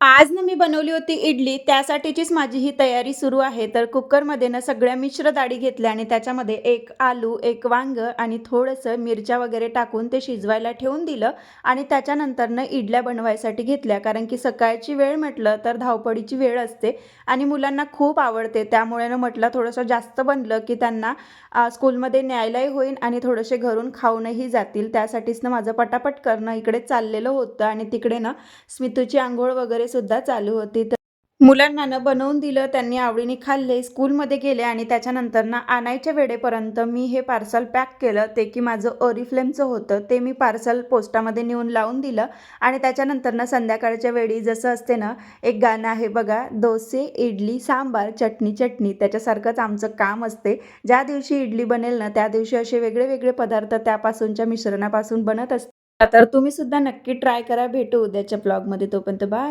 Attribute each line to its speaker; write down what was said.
Speaker 1: आज ना मी बनवली होती इडली त्यासाठीचीच माझी ही तयारी सुरू आहे. तर कुकरमध्ये ना सगळ्या मिश्र डाळी घेतल्या आणि त्याच्यामध्ये एक आलू एक वांग आणि थोडंसं मिरच्या वगैरे टाकून ते शिजवायला ठेवून दिलं आणि त्याच्यानंतरनं इडल्या बनवायसाठी घेतल्या. कारण की सकाळची वेळ म्हटलं तर धावपळीची वेळ असते आणि मुलांना खूप आवडते. त्यामुळे ना म्हटलं थोडंसं जास्त बनलं की त्यांना स्कूलमध्ये न्यायलाही होईल आणि थोडेसे घरून खाऊनही जातील. त्यासाठीच ना माझं पटापट करणं इकडे चाललेलं होतं आणि तिकडे ना स्मितूची आंघोळ वगैरे सुद्धा चालू होती. तर मुलांना ना बनवून दिलं त्यांनी आवडीने खाल्ले स्कूलमध्ये गेले आणि त्याच्यानंतर ना आणायच्या वेळेपर्यंत मी हे पार्सल पॅक केलं. ते की माझं ओरिफ्लेमचं होतं ते मी पार्सल पोस्टामध्ये नेऊन लावून दिलं आणि त्याच्यानंतर ना संध्याकाळच्या वेळी जसं असते ना एक गाणं आहे बघा डोसे इडली सांबार चटणी चटणी. त्याच्यासारखंच आमचं काम असते. ज्या दिवशी इडली बनेल ना त्या दिवशी असे वेगळे वेगळे पदार्थ त्यापासूनच्या मिश्रणापासून बनत असतात. तर तुम्ही सुद्धा नक्की ट्राय करा. भेटू उद्याच्या ब्लॉगमध्ये. तोपर्यंत बाय.